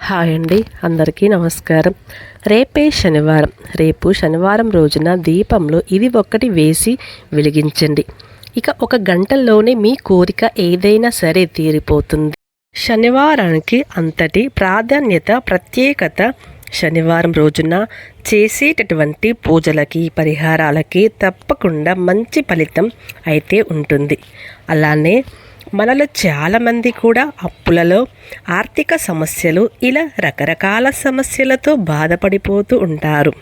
Hi అండి అందరికీ నమస్కారం. రేపే శనివారం. రేపు శనివారం రోజున దీపంలో ఇది ఒక్కటి వేసి వెలిగించండి. ఇక ఒక గంటల్లోనే మీ కోరిక ఏదైనా సరే తీరిపోతుంది. శనివారానికి అంతటి ప్రాధాన్యత ప్రత్యేకత శనివారం రోజున చేసేటటువంటి పూజలకి పరిహారాలకి తప్పకుండా మంచి ఫలితం అయితే ఉంటుంది. అలానే మనలో చాలామంది కూడా అప్పులలో ఆర్థిక సమస్యలు ఇలా రకరకాల సమస్యలతో బాధపడిపోతూ ఉంటారు.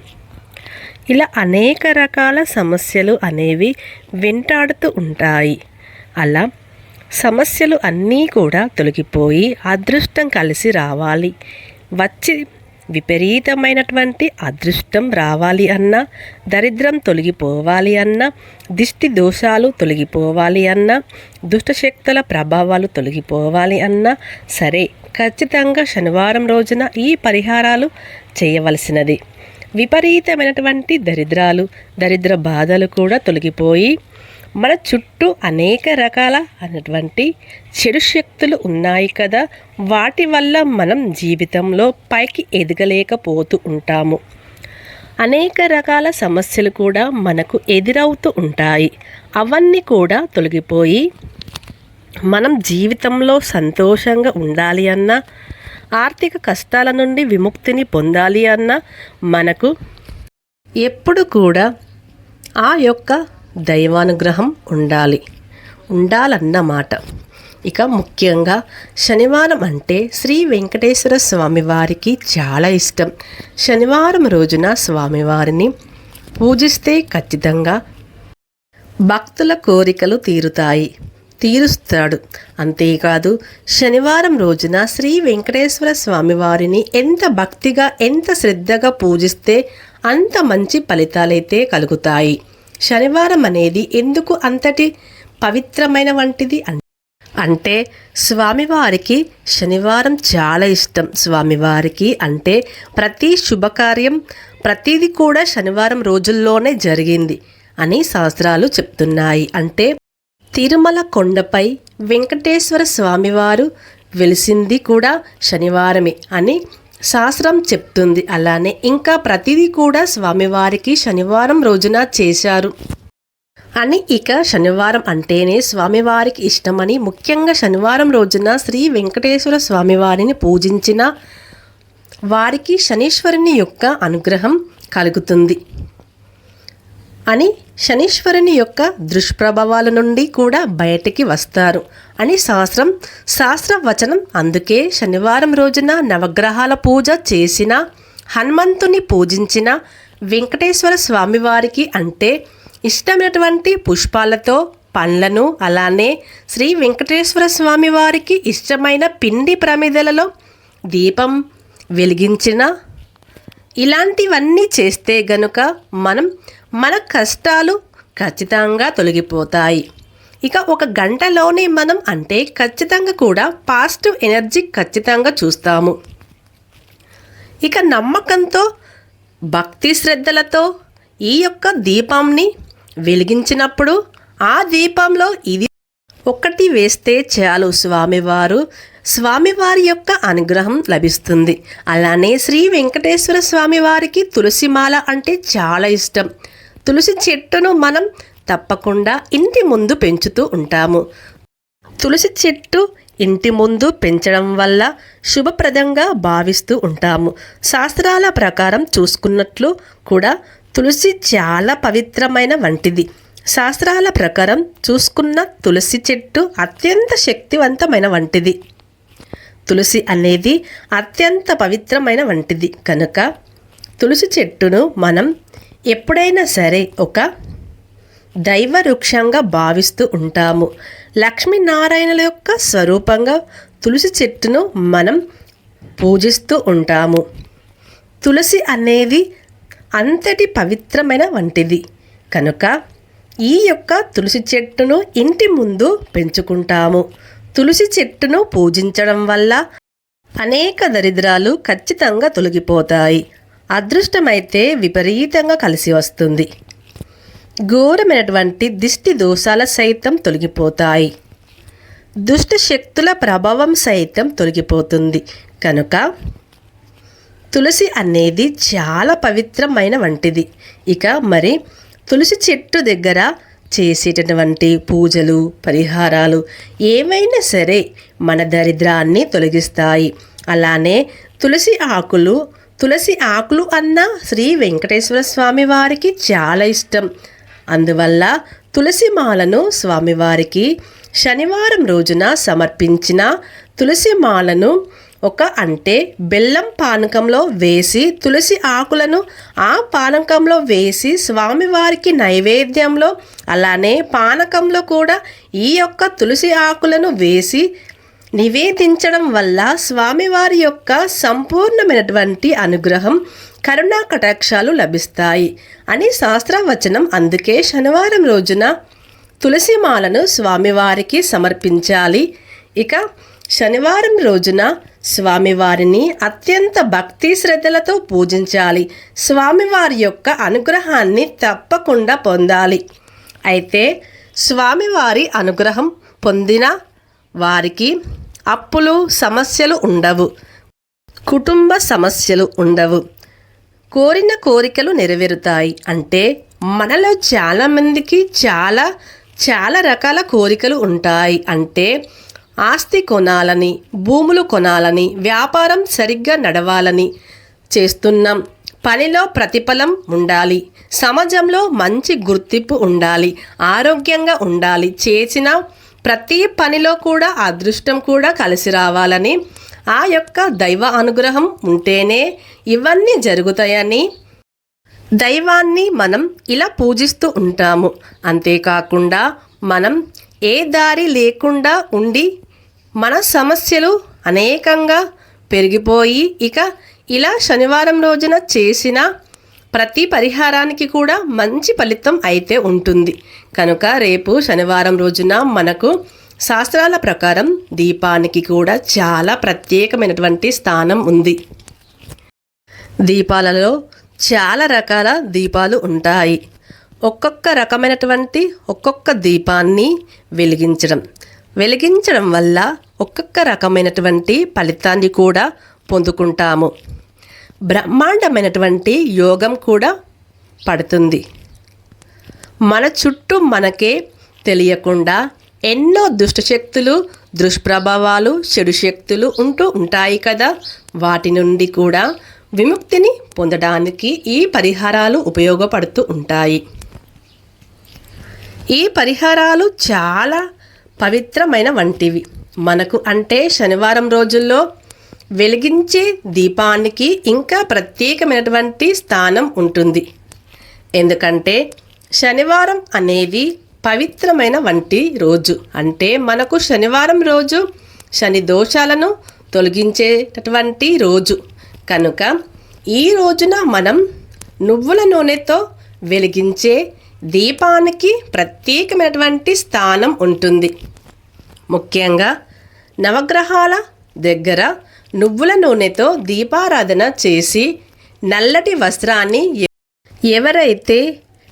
ఇలా అనేక రకాల సమస్యలు అనేవి వెంటాడుతూ ఉంటాయి. అలా సమస్యలు అన్నీ కూడా తొలగిపోయి అదృష్టం కలిసి రావాలి. వచ్చి విపరీతమైనటువంటి అదృష్టం రావాలి అన్నా దరిద్రం తొలగిపోవాలి అన్నా దిష్టి దోషాలు తొలగిపోవాలి అన్నా దుష్టశక్తుల ప్రభావాలు తొలగిపోవాలి అన్నా సరే ఖచ్చితంగా శనివారం రోజున ఈ పరిహారాలు చేయవలసినది. విపరీతమైనటువంటి దరిద్రాలు దరిద్ర బాధలు కూడా తొలగిపోయి మన చుట్టూ అనేక రకాల అనేటువంటి చెడు శక్తులు ఉన్నాయి కదా. వాటి వల్ల మనం జీవితంలో పైకి ఎదగలేకపోతూ ఉంటాము. అనేక రకాల సమస్యలు కూడా మనకు ఎదురవుతూ ఉంటాయి. అవన్నీ కూడా తొలగిపోయి మనం జీవితంలో సంతోషంగా ఉండాలి అన్నా ఆర్థిక కష్టాల నుండి విముక్తిని పొందాలి అన్నా మనకు ఎప్పుడు కూడా ఆ యొక్క దైవానుగ్రహం ఉండాలి. ఉండాలన్నమాట ఇక ముఖ్యంగా శనివారం అంటే శ్రీ వెంకటేశ్వర స్వామి వారికి చాలా ఇష్టం. శనివారం రోజున స్వామివారిని పూజిస్తే ఖచ్చితంగా భక్తుల కోరికలు తీరుతాయి. తీరుస్తాడు. అంతేకాదు శనివారం రోజున శ్రీ వెంకటేశ్వర స్వామివారిని ఎంత భక్తిగా ఎంత శ్రద్ధగా పూజిస్తే అంత మంచి ఫలితాలైతే కలుగుతాయి. శనివారం అనేది ఎందుకు అంతటి పవిత్రమైన వంటిది అంటే స్వామివారికి శనివారం చాలా ఇష్టం. స్వామివారికి అంటే ప్రతి శుభకార్యం ప్రతిదీ కూడా శనివారం రోజుల్లోనే జరిగింది అని శాస్త్రాలు చెప్తున్నాయి. అంటే తిరుమల కొండపై వెంకటేశ్వర స్వామివారు వెలిసింది కూడా శనివారమే అని శాస్త్రం చెప్తుంది అలానే ఇంకా ప్రతిదీ కూడా స్వామివారికి శనివారం రోజున చేశారు. అని ఇక శనివారం అంటేనే స్వామివారికి ఇష్టమని ముఖ్యంగా శనివారం రోజున శ్రీ వెంకటేశ్వర స్వామివారిని పూజించిన వారికి శనీశ్వరుని యొక్క అనుగ్రహం కలుగుతుంది. అని శనీశ్వరుని యొక్క దుష్ప్రభావాల నుండి కూడా బయటికి వస్తారు అని శాస్త్రం శాస్త్రవచనం. అందుకే శనివారం రోజున నవగ్రహాల పూజ చేసిన హనుమంతుని పూజించిన వెంకటేశ్వర స్వామివారికి అంటే ఇష్టమైనటువంటి పుష్పాలతో పండ్లను అలానే శ్రీ వెంకటేశ్వర స్వామి వారికి ఇష్టమైన పిండి ప్రమిదలలో దీపం వెలిగించిన ఇలాంటివన్నీ చేస్తే గనుక మనం మన కష్టాలు ఖచ్చితంగా తొలగిపోతాయి. ఇక ఒక గంటలోనే మనం అంటే ఖచ్చితంగా కూడా పాజిటివ్ ఎనర్జీ ఖచ్చితంగా చూస్తాము. ఇక నమ్మకంతో భక్తి శ్రద్ధలతో ఈ యొక్క దీపంని వెలిగించినప్పుడు ఆ దీపంలో ఇది ఒకటి వేస్తే చాలు స్వామివారు. స్వామివారి యొక్క అనుగ్రహం లభిస్తుంది. అలానే శ్రీ వెంకటేశ్వర స్వామివారికి తులసిమాల అంటే చాలా ఇష్టం. తులసి చెట్టును మనం తప్పకుండా ఇంటి ముందు పెంచుతూ ఉంటాము. తులసి చెట్టు ఇంటి ముందు పెంచడం వల్ల శుభప్రదంగా భావిస్తూ ఉంటాము. శాస్త్రాల ప్రకారం చూసుకున్నట్లు కూడా తులసి చాలా పవిత్రమైన వంటిది. శాస్త్రాల ప్రకారం చూసుకున్న తులసి చెట్టు అత్యంత శక్తివంతమైన వంటిది. తులసి అనేది అత్యంత పవిత్రమైన వంటిది. కనుక తులసి చెట్టును మనం ఎప్పుడైనా సరే ఒక దైవ వృక్షంగా భావిస్తూ ఉంటాము. లక్ష్మీనారాయణుల యొక్క స్వరూపంగా తులసి చెట్టును మనం పూజిస్తూ ఉంటాము. తులసి అనేది అంతటి పవిత్రమైన వంటిది. కనుక ఈ యొక్క తులసి చెట్టును ఇంటి ముందు పెంచుకుంటాము. తులసి చెట్టును పూజించడం వల్ల అనేక దరిద్రాలు ఖచ్చితంగా తొలగిపోతాయి. అదృష్టమైతే విపరీతంగా కలిసి వస్తుంది. ఘోరమైనటువంటి దిష్టి దోషాల సైతం తొలగిపోతాయి. దుష్ట శక్తుల ప్రభావం సైతం తొలగిపోతుంది. కనుక తులసి అనేది చాలా పవిత్రమైన వంటిది. ఇక మరి తులసి చెట్టు దగ్గర చేసేటటువంటి పూజలు పరిహారాలు ఏమైనా సరే మన దరిద్రాన్ని తొలగిస్తాయి. అలానే తులసి ఆకులు తులసి ఆకులు అన్న శ్రీ వెంకటేశ్వర స్వామి వారికి చాలా ఇష్టం. అందువల్ల తులసి మాలను స్వామివారికి శనివారం రోజున సమర్పించిన తులసి మాలను ఒక అంటే బెల్లం పానకంలో వేసి తులసి ఆకులను ఆ పానకంలో వేసి స్వామివారికి నైవేద్యంలో అలానే పానకంలో కూడా ఈ యొక్క తులసి ఆకులను వేసి నివేదించడం వల్ల స్వామివారి యొక్క సంపూర్ణమైనటువంటి అనుగ్రహం కరుణా కటాక్షాలు లభిస్తాయి అని శాస్త్రవచనం అందుకే శనివారం రోజున తులసిమాలను స్వామివారికి సమర్పించాలి. ఇక శనివారం రోజున స్వామివారిని అత్యంత భక్తి శ్రద్ధలతో పూజించాలి. స్వామివారి యొక్క అనుగ్రహాన్ని తప్పకుండా పొందాలి. అయితే స్వామివారి అనుగ్రహం పొందిన వారికి అప్పులు సమస్యలు ఉండవు. కుటుంబ సమస్యలు ఉండవు. కోరిన కోరికలు నెరవేరుతాయి. అంటే మనలో చాలామందికి చాలా చాలా రకాల కోరికలు ఉంటాయి. అంటే ఆస్తి కొనాలని భూములు కొనాలని వ్యాపారం సరిగ్గా నడవాలని చేస్తున్నాం. పనిలో ప్రతిఫలం ఉండాలి. సమాజంలో మంచి గుర్తింపు ఉండాలి. ఆరోగ్యంగా ఉండాలి. చేసిన ప్రతి పనిలో కూడా అదృష్టం కూడా కలిసి రావాలని ఆ యొక్క దైవ అనుగ్రహం ఉంటేనే ఇవన్నీ జరుగుతాయని దైవాన్ని మనం ఇలా పూజిస్తూ ఉంటాము. అంతేకాకుండా మనం ఏ దారి లేకుండా ఉండి మన సమస్యలు అనేకంగా పెరిగిపోయి ఇక ఇలా శనివారం రోజున చేసిన ప్రతి పరిహారానికి కూడా మంచి ఫలితం అయితే ఉంటుంది. కనుక రేపు శనివారం రోజున మనకు శాస్త్రాల ప్రకారం దీపానికి కూడా చాలా ప్రత్యేకమైనటువంటి స్థానం ఉంది. దీపాలలో చాలా రకాల దీపాలు ఉంటాయి. ఒక్కొక్క రకమైనటువంటి ఒక్కొక్క దీపాన్ని వెలిగించడం. వెలిగించడం వల్ల ఒక్కొక్క రకమైనటువంటి ఫలితాన్ని కూడా పొందుకుంటాము. బ్రహ్మాండమైనటువంటి యోగం కూడా పడుతుంది. మన చుట్టూ మనకే తెలియకుండా ఎన్నో దుష్టశక్తులు దుష్ప్రభావాలు చెడు శక్తులు ఉంటూ ఉంటాయి కదా. వాటి నుండి కూడా విముక్తిని పొందడానికి ఈ పరిహారాలు ఉపయోగపడుతూ ఉంటాయి. ఈ పరిహారాలు చాలా పవిత్రమైన వంటివి. మనకు అంటే శనివారం రోజుల్లో వెలిగించే దీపానికి ఇంకా ప్రత్యేకమైనటువంటి స్థానం ఉంటుంది. ఎందుకంటే శనివారం అనేది పవిత్రమైన వంటి రోజు. అంటే మనకు శనివారం రోజు శని దోషాలను తొలగించేటటువంటి రోజు. కనుక ఈ రోజున మనం నువ్వుల నూనెతో వెలిగించే దీపానికి ప్రత్యేకమైనటువంటి స్థానం ఉంటుంది. ముఖ్యంగా నవగ్రహాల దగ్గర నువ్వుల నూనెతో దీపారాధన చేసి నల్లటి వస్త్రాన్ని ఎవరైతే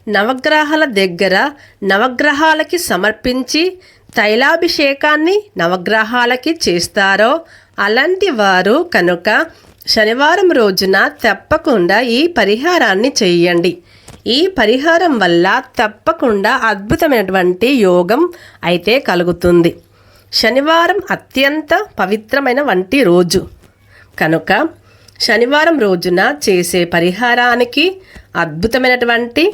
నవగ్రహాల దగ్గర నవగ్రహాలకి సమర్పించి తైలాభిషేకాన్ని నవగ్రహాలకి చేస్తారో అలాంటి వారు కనుక శనివారం రోజున తప్పకుండా ఈ పరిహారాన్ని చేయండి. ఈ పరిహారం వల్ల తప్పకుండా అద్భుతమైనటువంటి యోగం అయితే కలుగుతుంది. శనివారం అత్యంత పవిత్రమైన వంటి రోజు. కనుక శనివారం రోజున చేసే పరిహారానికి అద్భుతమైనటువంటి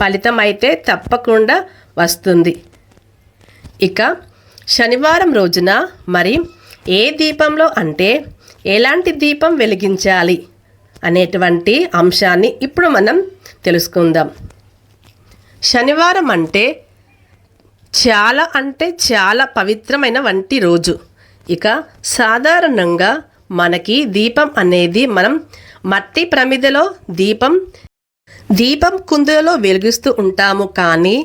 ఫలితం అయితే తప్పకుండా వస్తుంది. ఇక శనివారం రోజున మరి ఏ దీపంలో అంటే ఎలాంటి దీపం వెలిగించాలి అనేటువంటి అంశాన్ని ఇప్పుడు మనం తెలుసుకుందాం. శనివారం అంటే చాలా అంటే చాలా పవిత్రమైన వంటి రోజు. ఇక సాధారణంగా మనకి దీపం అనేది మనం మట్టి ప్రమిదలో దీపం దీపం కుందులలో వెలిగిస్తూ ఉంటాము కానీ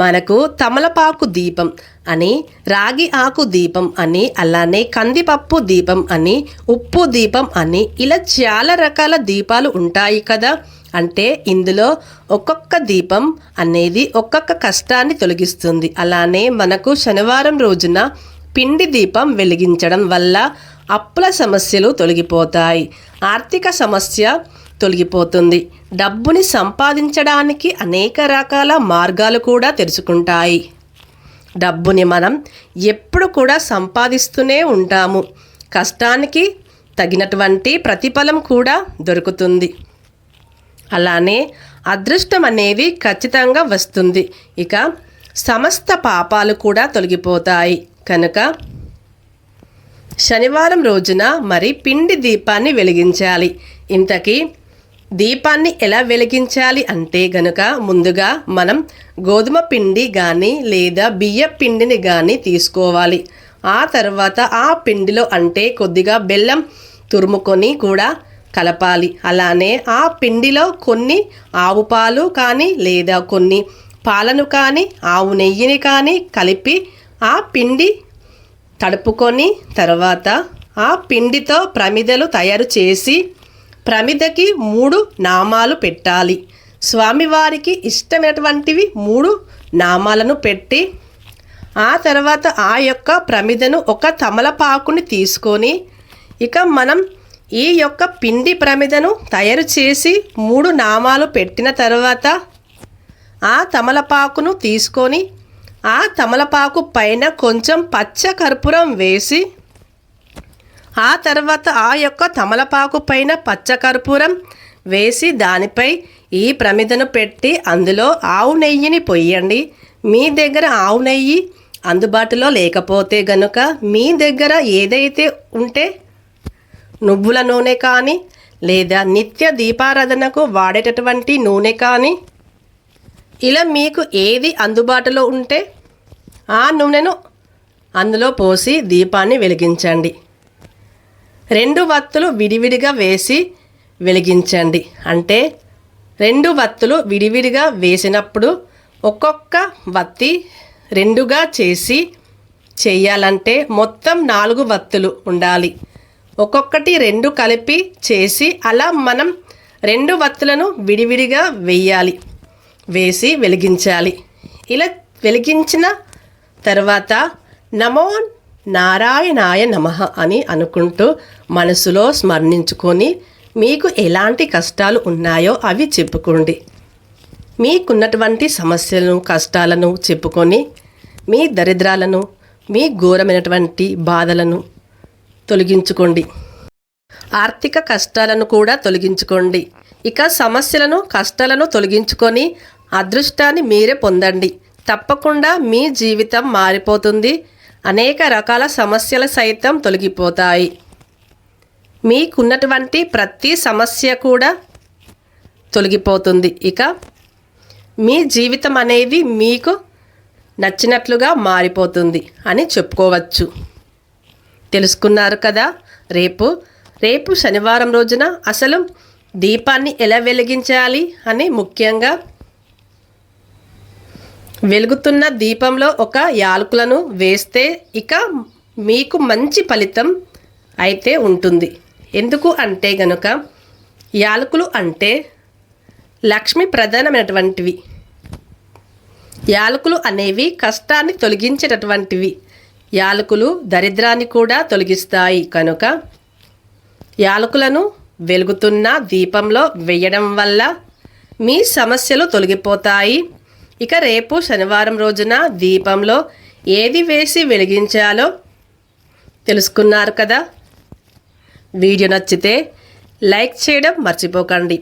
మనకు తమలపాకు దీపం అని రాగి ఆకు దీపం అని అలానే కందిపప్పు దీపం అని ఉప్పు దీపం అని ఇలా చాలా రకాల దీపాలు ఉంటాయి కదా. అంటే ఇందులో ఒక్కొక్క దీపం అనేది ఒక్కొక్క కష్టాన్ని తొలగిస్తుంది. అలానే మనకు శనివారం రోజున పిండి దీపం వెలిగించడం వల్ల అప్పుల సమస్యలు తొలగిపోతాయి. ఆర్థిక సమస్య తొలగిపోతుంది. డబ్బుని సంపాదించడానికి అనేక రకాల మార్గాలు కూడా తెరుచుకుంటాయి. డబ్బుని మనం ఎప్పుడు కూడా సంపాదిస్తూనే ఉంటాము. కష్టానికి తగినటువంటి ప్రతిఫలం కూడా దొరుకుతుంది. అలానే అదృష్టం అనేది ఖచ్చితంగా వస్తుంది. ఇక సమస్త పాపాలు కూడా తొలగిపోతాయి. కనుక శనివారం రోజున మరి పిండి దీపాన్ని వెలిగించాలి. ఇంతకీ దీపాన్ని ఎలా వెలిగించాలి అంటే గనుక ముందుగా మనం గోధుమ పిండి కానీ లేదా బియ్య పిండిని కానీ తీసుకోవాలి. ఆ తర్వాత ఆ పిండిలో అంటే కొద్దిగా బెల్లం తురుముకొని కూడా కలపాలి. అలానే ఆ పిండిలో కొన్ని ఆవు పాలు కానీ లేదా కొన్ని పాలను కానీ ఆవు నెయ్యిని కానీ కలిపి ఆ పిండి తడుపుకొని తర్వాత ఆ పిండితో ప్రమిదలు తయారు చేసి ప్రమిదకి మూడు నామాలు పెట్టాలి. స్వామివారికి ఇష్టమైనటువంటివి మూడు నామాలను పెట్టి ఆ తర్వాత ఆ యొక్క ప్రమిదను ఒక తమలపాకుని తీసుకొని ఇక మనం ఈ యొక్క పిండి ప్రమిదను తయారు చేసి మూడు నామాలు పెట్టిన తర్వాత ఆ తమలపాకును తీసుకొని ఆ తమలపాకు పైన కొంచెం పచ్చ కర్పూరం వేసి ఆ తర్వాత ఆ యొక్క తమలపాకు పైన పచ్చ కర్పూరం వేసి దానిపై ఈ ప్రమిదను పెట్టి అందులో ఆవు నెయ్యిని పొయ్యండి. మీ దగ్గర ఆవు నెయ్యి అందుబాటులో లేకపోతే గనుక మీ దగ్గర ఏదైతే ఉంటే నువ్వుల నూనె కానీ లేదా నిత్య దీపారాధనకు వాడేటటువంటి నూనె కానీ. ఇలా మీకు ఏది అందుబాటులో ఉంటే ఆ నూనెను అందులో పోసి దీపాన్ని వెలిగించండి. రెండు వత్తులు విడివిడిగా వేసి వెలిగించండి. అంటే రెండు వత్తులు విడివిడిగా వేసినప్పుడు ఒక్కొక్క వత్తి రెండుగా చేసి చేయాలంటే మొత్తం నాలుగు వత్తులు ఉండాలి. ఒక్కొక్కటి రెండు కలిపి చేసి అలా మనం రెండు వత్తులను విడివిడిగా వేయాలి. వేసి వెలిగించాలి. ఇలా వెలిగించిన తర్వాత నమో నారాయణాయ నమ అని అనుకుంటూ మనసులో స్మరణించుకొని మీకు ఎలాంటి కష్టాలు ఉన్నాయో అవి చెప్పుకోండి. మీకున్నటువంటి సమస్యలను కష్టాలను చెప్పుకొని మీ దరిద్రాలను మీ ఘోరమైనటువంటి బాధలను తొలగించుకోండి. ఆర్థిక కష్టాలను కూడా తొలగించుకోండి. ఇక సమస్యలను కష్టాలను తొలగించుకొని అదృష్టాన్ని మీరే పొందండి. తప్పకుండా మీ జీవితం మారిపోతుంది. అనేక రకాల సమస్యలు సైతం తొలగిపోతాయి. మీకున్నటువంటి ప్రతి సమస్య కూడా తొలగిపోతుంది. ఇక మీ జీవితం అనేది మీకు నచ్చినట్లుగా మారిపోతుంది అని చెప్పుకోవచ్చు. తెలుసుకున్నారు కదా. రేపు రేపు శనివారం రోజున అసలు దీపాన్ని ఎలా వెలిగించాలి అని ముఖ్యంగా వెలుగుతున్న దీపంలో ఒక యాలకులను వేస్తే ఇక మీకు మంచి ఫలితం అయితే ఉంటుంది. ఎందుకు అంటే గనుక యాలకులు అంటే లక్ష్మి ప్రధానమైనటువంటివి. యాలకులు అనేవి కష్టాన్ని తొలగించేటటువంటివి. యాలకులు దరిద్రాన్ని కూడా తొలగిస్తాయి కనుక యాలకులను వెలుగుతున్న దీపంలో వేయడం వల్ల మీ సమస్యలు తొలగిపోతాయి. ఇక రేపు శనివారం రోజున దీపంలో ఏది వేసి వెలిగించాలో తెలుసుకున్నారు కదా. వీడియో నచ్చితే లైక్ చేయడం మర్చిపోకండి.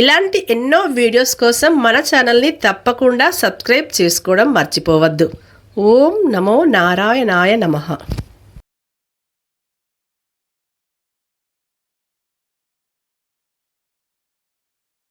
ఇలాంటి ఎన్నో వీడియోస్ కోసం మన ఛానల్ని తప్పకుండా సబ్స్క్రైబ్ చేసుకోవడం మర్చిపోవద్దు. ఓం నమో నారాయణాయ నమః.